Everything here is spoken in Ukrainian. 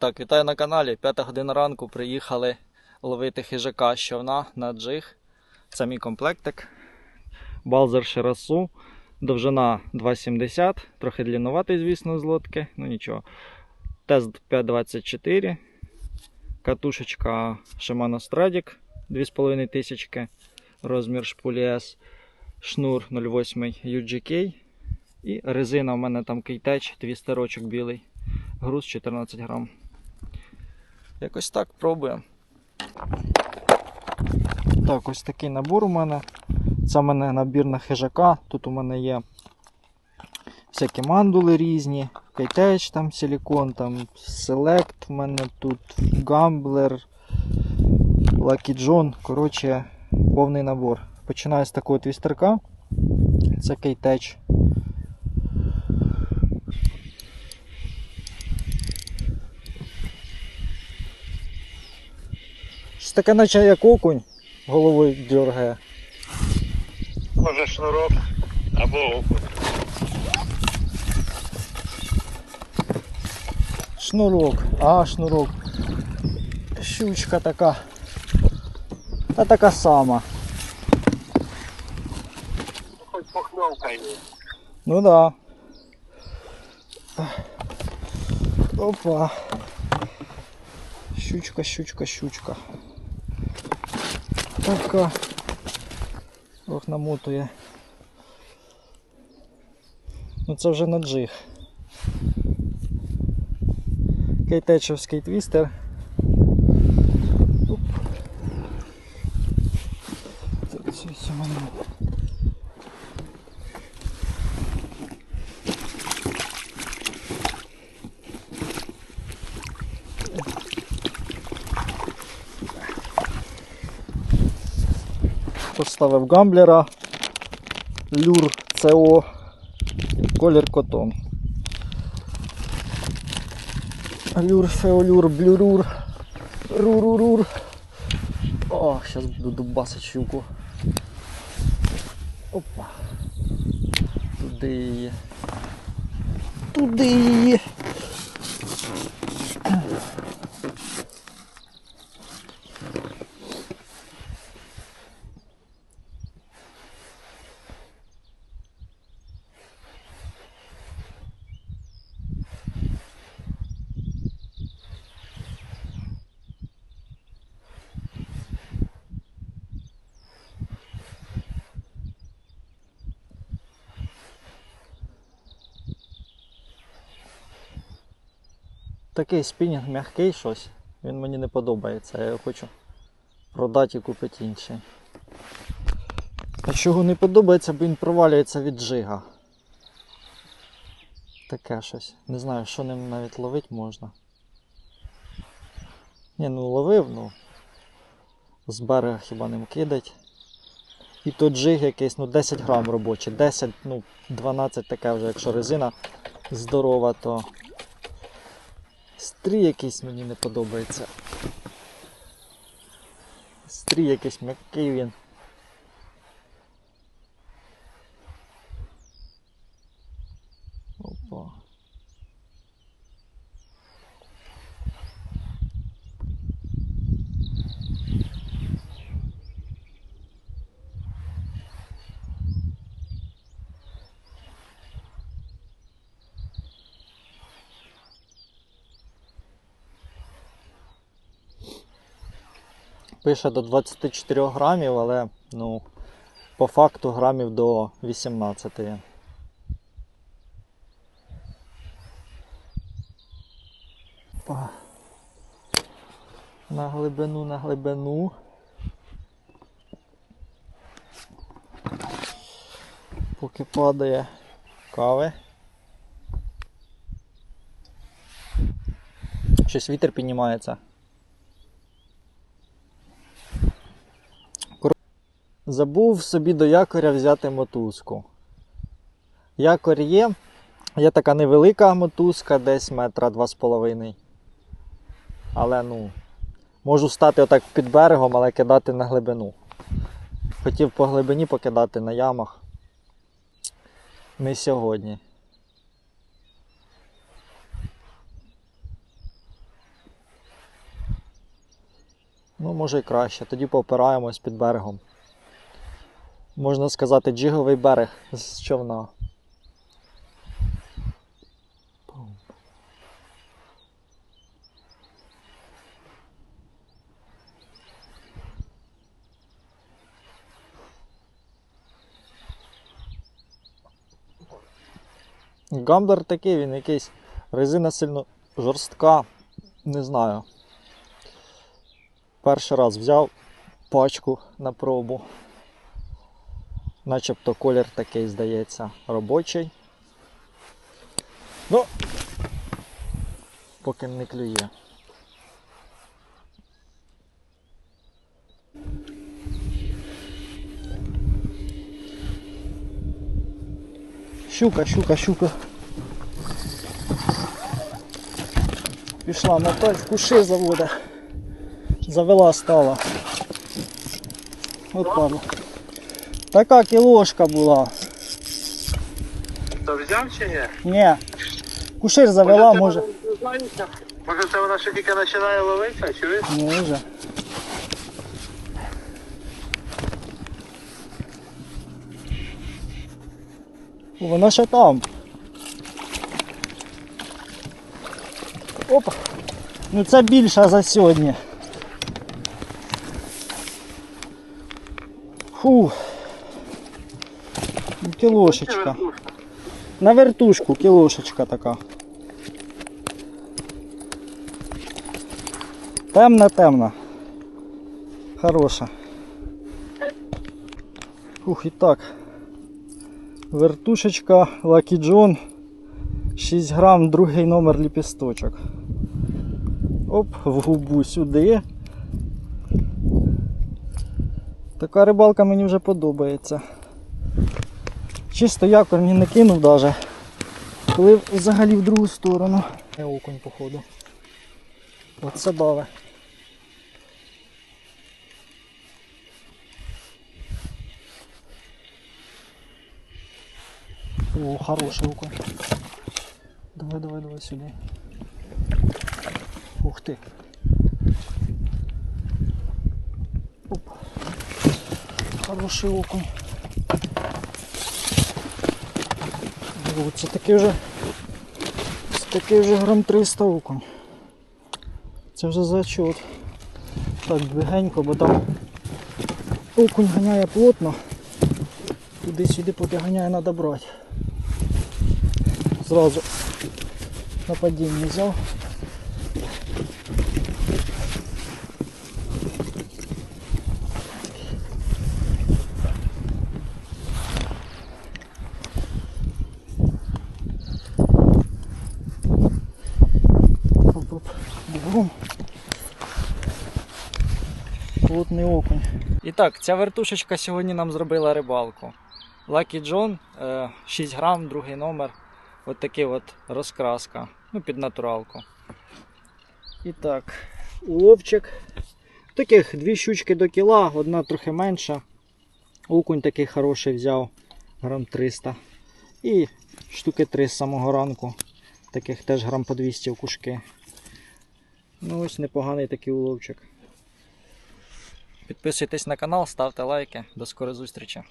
Так, вітаю на каналі. П'ята година ранку приїхали ловити хижака з на джиг. Це мій комплектик. Балзер Ширасу. Довжина 2,70. Трохи длінуватий, звісно, з лодки. Ну нічого. Тест 524. Катушечка Shimano Stradic 2500. Розмір шпулі S. Шнур 08 UGK. І резина у мене там кейтеч, твістерочок білий. Груз 14 грам. Якось так пробуємо. Так, ось такий набор у мене. Це у мене набір на хижака. Тут у мене є всякі мандули різні, кейтеч, там силікон, там Select у мене тут, гамблер, Lucky John. Коротше, повний набор. Починаю з такого твістерка. Це кейтеч. Щось таке, наче як окунь головою дергає. Може шнурок або окунь. Шнурок, а шнурок. Щучка така. Та така сама. Хоч похновка є. Ну да. Опа. Щучка, щучка, щучка. Така. Ох, намотує. Ну це вже на джиг. Кейтечовський твістер. Оп. Так, це все мене. Поставив гамблера, люр ЦО, колір котон. Люр, феолюр, блюрур, рурурур. О, зараз буду дубасити щуку. Опа. Туди її. Туди її. Такий спінінг м'який щось. Він мені не подобається. Я його хочу продати і купити інший. А чого не подобається, бо він провалюється від джига. Таке щось. Не знаю, що ним навіть ловити можна. Ні, ну ловив, ну. З берега хіба ним кидать. І то джиг якийсь, ну 10 грам робочий, 10, ну 12 таке вже, якщо резина здорова, то Стрій якийсь мені не подобається. Стрій якийсь м'який він. Опа. Пише до 24 грамів, але ну, по факту грамів до 18. Опа. На глибину, на глибину. Поки падає кави. Щось вітер піднімається. Забув собі до якоря взяти мотузку. Якорь є. Є така невелика мотузка, десь метра два з половиною. Але ну, можу стати отак під берегом, але кидати на глибину. Хотів по глибині покидати на ямах. Не сьогодні. Ну, може і краще. Тоді попираємось під берегом. Можна сказати, джиговий берег з човна. Гамблер такий, він якийсь резина сильно жорстка, не знаю. Перший раз взяв пачку на пробу. Начебто колір такий, здається, робочий. Ну, поки не клює. Щука, щука, щука. Пішла на той в куши завода. Завела стала. От падла. Така кілошка була. То взяв чи ні? Ні. Кушир завела, це може. вона не знається? Може це вона ще тільки починає ловитися, чуєш? Може. О, Вона ще там. Опа. Ну це більша за сьогодні. Фу. Кілошечка. На вертушку кілошечка така. Темна, темна. Хороша. Ух, і так. Вертушечка Lucky John. 6 грам, другий номер ліпісточок. Оп, в губу сюди. Така рибалка мені вже подобається. Чисто якор ні не кинув даже. Коли взагалі в другу сторону. Я окунь, походу. Оце баве. О, хороший окунь. Давай, давай, давай сюди. Ух ти. Оп. Хороший окунь. О, це такий вже. Це такий вже грам 300 окунь. Це вже зачот. Так, двигенько, бо там окунь ганяє плотно. Туди-сюди поки ганяє, треба брати. Зразу на падінні взяв. І так, ця вертушечка сьогодні нам зробила рибалку. Lucky John, е, 6 грам, другий номер. От такий от розкраска. Ну, під натуралку. І так, уловчик. Таких дві щучки до кіла, одна трохи менша. Окунь такий хороший взяв, грам 300. І штуки 3 з самого ранку. Таких теж грам по 200 в кушки. Ну ось непоганий такий уловчик. Підписуйтесь на канал, ставте лайки. До скорої зустрічі.